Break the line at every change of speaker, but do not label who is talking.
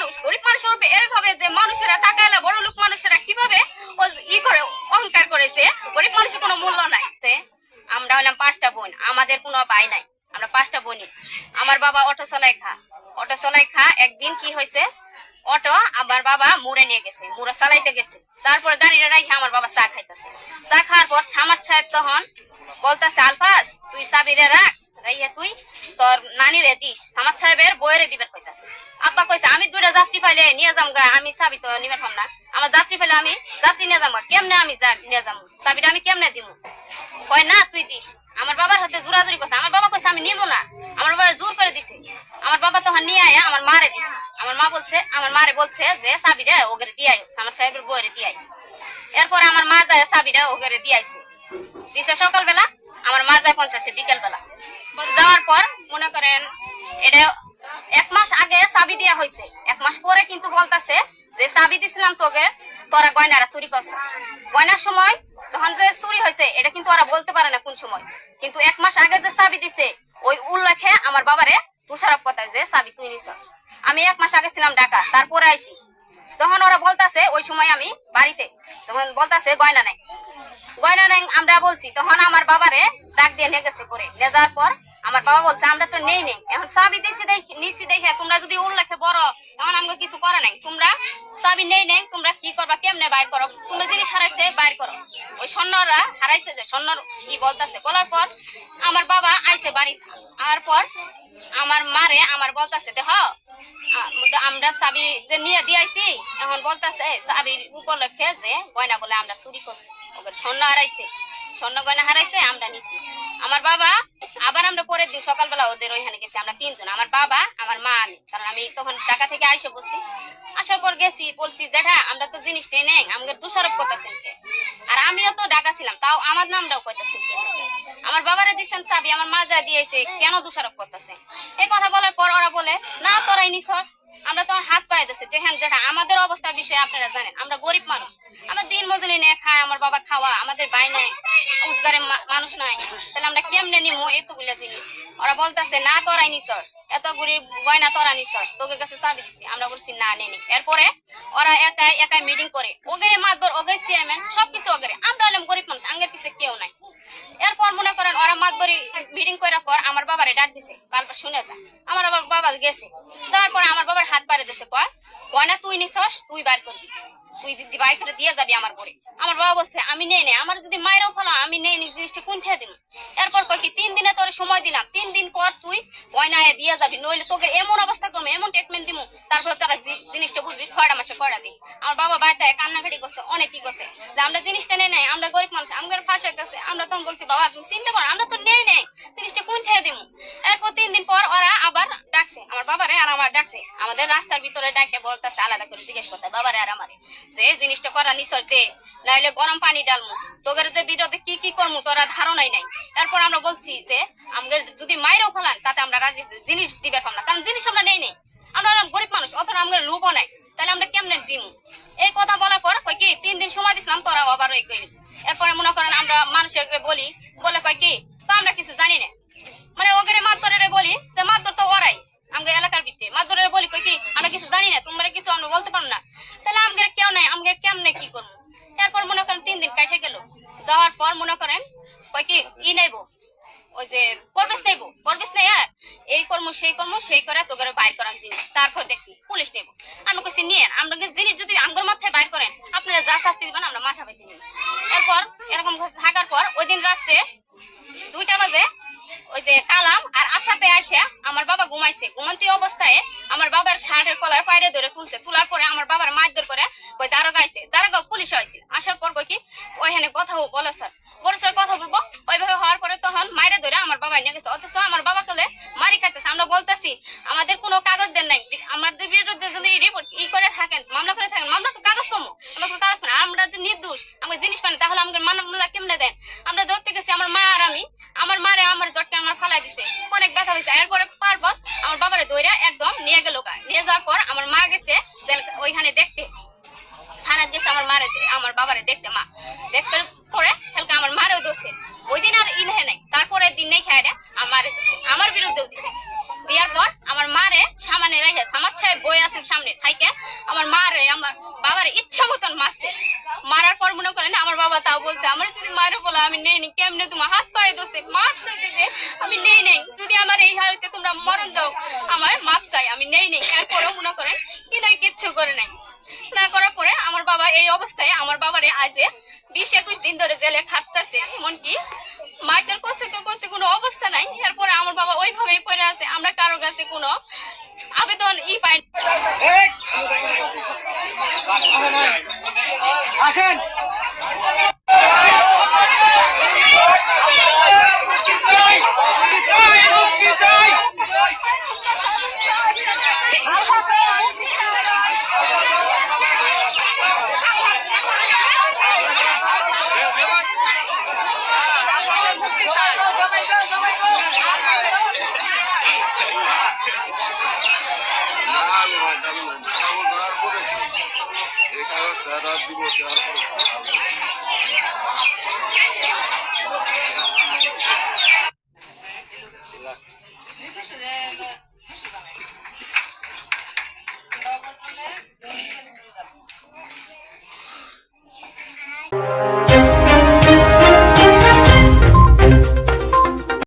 মানুষ গরিব মানুষ এইভাবে যে মানুষেরা টাকা এলে বড় লোক মানুষেরা কীভাবে ই করে, অহংকার করেছে গরিব মানুষের কোনো মূল্য নাই। আমরা হলাম পাঁচটা বোন, আমাদের কোনো ভাই নাই। আমরা পাঁচটা বোনই। আমার বাবা অটো চলাই খা। অটো চলাই খা, একদিন কি হয়েছে অটো আমার বাবা মুড়ে নিয়ে গেছে, মুড়ে চালাইতে গেছে। তারপরে দাঁড়িয়ে রাখে আমার বাবা চা খাইতেছে। চা খাওয়ার পর সামার সাহেব তখন বলতেছে আলফাস তুই চাবিরে রাখ রাইয়া তুই তোর নানিরে দিস। সামার সাহেবের বইয়েরে দিবের কইতা আব্বা কইছে, আমি দুইটা যাত্রী পাইলে নিয়ে যাম গা, আমি চাবি তো নিবে পাম না। আমার যাত্রী পাইলে আমি যাত্রী নিয়ে যাম কেমনে আমি নিয়ে যাম? চাবিটা আমি কেমনে দিব? কয়, না, তুই দিস। আমার বাবার হাতে জোরাজুরি করছে। আমার বাবা কইছে, আমি নিব না। আমার বাবা জোর করে দিছে। আমার বাবা তখন নিয়ে আয়া আমার মারে দিছে। আমার মা বলছে, আমার মারে বলছে যে, চাবিটা ওগরে দিয়ে আইস আমার সাহেবের বইরে দিয়ে আইস এরপর আমার মা যায় চাবিটা ওগরে দিয়ে আইছে। দিছে সকালবেলা? আমার মা যায় পৌঁছাছে বিকেল বেলা যাওয়ার পর মনে করেন, এটা এক মাস আগে চাবি দেওয়া হয়েছে এক মাস পরে কিন্তু বলতাছে যে, চাবি দিছিলাম তোকে, তোরা গয়নারা চুরি করছে। গয়নার সময় যখন যে চুরি হয়েছে এটা কিন্তু ওরা বলতে পারে না কোন সময়। কিন্তু এক মাস আগে যে চাবি দিছে, ওই উল্লেখে আমার বাবারে তুষারপ কথা যে, চাবি তুই নিছ আমি এক মাস আগে ছিলাম ঢাকা, তারপরে আইছি। যখন ওরা বলতাছে, ওই সময় আমি বাড়িতে, তখন বলতাছে, গয়না নাই। গয়না নাই, আমরা বলছি, তখন আমার বাবারে ডাক দিয়ে নিয়ে গেছে করে। নিয়ে যাওয়ার পর আমার বাবা বলছে, আমরা তো নেই নেই। এখন চাবি দিছি নিছি দেখে তোমরা যদি উল্লেখে বড়, এখন আমাকে কিছু করে নাই। তোমরা চাবি নেই নেই, তোমরা কি করবা, কেমনে বাইর করো? তোমরা জিনিস হারাইছে, বাইর করো। ওই স্বর্ণরা হারাইছে যে স্বর্ণর ই বলতাছে। বলার পর আমার বাবা আইছে বাড়ি। আর পর আমার মারে আমার বলতাছে, দেখ আমরা চাবি যে নিয়ে দিয়েছি এখন বলতাছে চাবির উপলক্ষে যে গয়না বলে আমরা চুরি করছি। স্বর্ণ হারাইছে। স্বর্ণ গয়না হারাইছে, আমরা নিছি। আমার বাবা, আবার আমরা পরের দিন সকালবেলা ওদের ওইখানে গেছি, আমরা তিনজন। আমার বাবা, আমার মা, আমি। কারণ আমি তখন ঢাকা থেকে আইসে বসছি। আসার পর গেছি, বলছি আমরা তো জিনিস নেই আমাদের দোষারোপ করতেছেন? আর আমিও তো ঢাকা ছিলাম, তাও আমার নামটাও কইতেছে কে? আমার বাবারে দিচ্ছেন চাবি, আমার মা যা দিয়েছে, কেন দোষারোপ করতেছে? এই কথা বলার পর ওরা বলে, না, তোরাই নিছস। আমরা তো হাত পায়ে দিচ্ছি দেখেন যেটা আমাদের অবস্থার বিষয়ে আপনারা জানেন, আমরা গরিব মানুষ। আমরা দিন মজুরি নিয়ে খায় আমার বাবা খাওয়া, আমাদের ভাই নাই উদ্গারে মানুষ নাই। তাহলে আমরা কেমনে নিমো? এতগুলো জিনিস। ওরা বলতেছে, না তোরাই নিছস এত গরিব গয়না তোরা নিছস তোদের কাছে চাবি দিচ্ছি আমরা বলছি, না নেনি এরপরে ওরা একাই একাই মিটিং করে। ওগেরে মাতবর ওগের চেয়ারম্যান সবকিছু ওগেরে। আমরা হলাম গরিব মানুষ, আঙ্গের পিছে কেউ নাই। এরপর মনে করেন, ওরা মাতবরি মিটিং করার পর আমার বাবারে ডাক দিছে। কালকে শুনে যা। আমার বাবা গেছে। তারপর আমার বাবার হাত পারে দিছে, কয়, গয়না তুই নিছস, তুই বার করবি। তুই দিদি করে দিয়ে যাবি আমার পরে আমার বাবা বলছে, আমি নেই নেই। আমার যদি মায়েরও ফেলো, আমি নেই নি জিনিসটা কোন খেয়ে দিব? এরপর কয় কি, তিন দিনে তোর সময় দিলাম। তিন দিন পর তুই গয়নায় দিয়ে যাবি। নইলে তোকে এমন অবস্থা করব, এমন ট্রিটমেন্ট দিব তারপরে তোরা জিনিসটা বুঝবি, ছয়টা মাসে কয়টা দিই আমার বাবা বাড়িতে কান্নাকাটি করছে অনেক কি করছে। যে আমরা জিনিসটা নেই, নাই, আমরা গরিব মানুষ আমাদের ফাঁসে গেছে আমরা তখন বলছি, বাবা, তুমি চিন্তা করো, আমরা তো নেই নেই। জিনিসটা কোন খেয়ে দিব? এরপর তিন দিন পর ওরা আবার ডাকছে, আমার বাবারে আর আমার ডাকছে। আমাদের রাস্তার ভিতরে ডাকে বলতেছে, আলাদা করে জিজ্ঞেস করতে, বাবারে আর আমারে, যে জিনিসটা করা নিশ্চয় নাইলে গরম পানি ডালমু তোদের যে বিরোধে কি কি করমু, তোরা ধারণাই নাই। তারপর আমরা বলছি যে, আমাদের যদি মায়েরও ফেলান, তাতে আমরা রাজি জিনিস দিবে না, কারণ জিনিস আমরা নেই নেই। আমরা গরিব মানুষ অথবা আমাদের লোভও নাই। তাহলে আমরা কেমনে দিমু? এই কথা বলার পর কই কি, তিন দিন সময় দিছিলাম, তোরা আবার ওই কইলি। এরপরে মনে করেন আমরা মানুষের বলি, বলে কয় কি, তো আমরা কিছু জানি না। মানে ওগেরে মাতবরের বলি যে মাতবর তো ওরাই। আমাদের এলাকার ভিতরে। মাতবরের বলি কই কি, আমরা কিছু জানি না, তোমরা কিছু আমরা বলতে পারো না। তাহলে আমাদের কেউ নাই আমাদের কেমনে কি করব? তারপর মনে করেন তিন দিন কাটে গেল। যাওয়ার পর মনে করেন, কই কি, ই নেব ওই যে পরবেশ নেব পরবেশ নেই এই কর্ম, সেই কর্ম, সেই করে তোকে বাইর করার জিনিস। তারপর দেখবি, পুলিশ নেব আমরা কইছি, নিয়ে, আমরা জিনিস যদি আমগর মাথায় বাইর করেন, আপনারা যা শাস্তি দিবেন, আমরা মাথা পাইতে নিব। এরপর এরকম থাকার পর, ওই দিন রাত্রে দুইটা বাজে ওই যে কালাম আর আশাতে আসে আমার বাবা ঘুমাইছে। ঘুমন্তি অবস্থায় আমার বাবার শার্টের কলার পায়রে ধরে তুলছে। তোলার পরে আমার বাবার মারধর করে কই দারোগা আইছে। দারোগা পুলিশ হয়েছিল আসার পর কি? ওইখানে কথা বলে স্যার। বড় স্যার কথা বলব। ওইভাবে হওয়ার পরে তখন মাইরে ধরে আমার বাবা নিয়ে গেছে। অথচ আমার বাবা কলে মারি খাইতেছে। আমরা বলতেছি আমাদের কোনো কাগজ দেন নাই। আমাদের বিরুদ্ধে যদি রিপোর্ট ই করে থাকেন মামলা করে থাকেন মামলা তো কাগজ পাবো আমরা তো কাগজ পাই আমরা যে নির্দোষ আমাকে জিনিস পাই না, তাহলে আমাদের মামলা কেমনে দেন? আমরা ধরতে গেছি আমার মা আর আমি আমার মারে আমার আমার ফালাই দিছে। অনেক ব্যথা হয়েছে এরপরে পারপর আমার বাবারে দইরা একদম নিয়ে গেল। নিয়ে যাওয়ার পর আমার মা গেছে ওইখানে দেখতে। থানাত গেছে আমার মারে আমার বাবারে দেখতে মা। দেখতে পরে কালকে আমার মারেও দোষে ওই দিন আর ইনহে নাই। তারপরে দিন নেই খায় আমার আমার বিরুদ্ধেও দিছে। দেওয়ার পর আমার সামনে রেখে সাহেব বই আছে সামনে, থাইকে। আমার মারে, আমার বাবার ইচ্ছা মতন মারছে। মারার পর মনে করেন আমার বাবা তাও বলছে, আমার যদি মারে বলে, আমি নেই নি। কেমনে তোমার হাত পায়ে দোষে মাপ যে আমি নেই নেই যদি আমার এই হালতে তোমরা মরণ দাও, আমার মাপ আমি নেই নেই এরপরেও মনে করেন কি নাই, কিচ্ছু করে নাই। না করার পরে আমার বাবা এই অবস্থায়, আমার বাবারে আজে বিশ একুশ দিন ধরে জেলে খাটতেছে। এমনকি মাইকেল তো কষে কোনো অবস্থা নাই। এরপরে আমার বাবা ওইভাবেই পড়ে আছে। আমরা কারও কাছে কোনো আবেদন ই পাইনি
আসেন।
रात दिन वो प्यार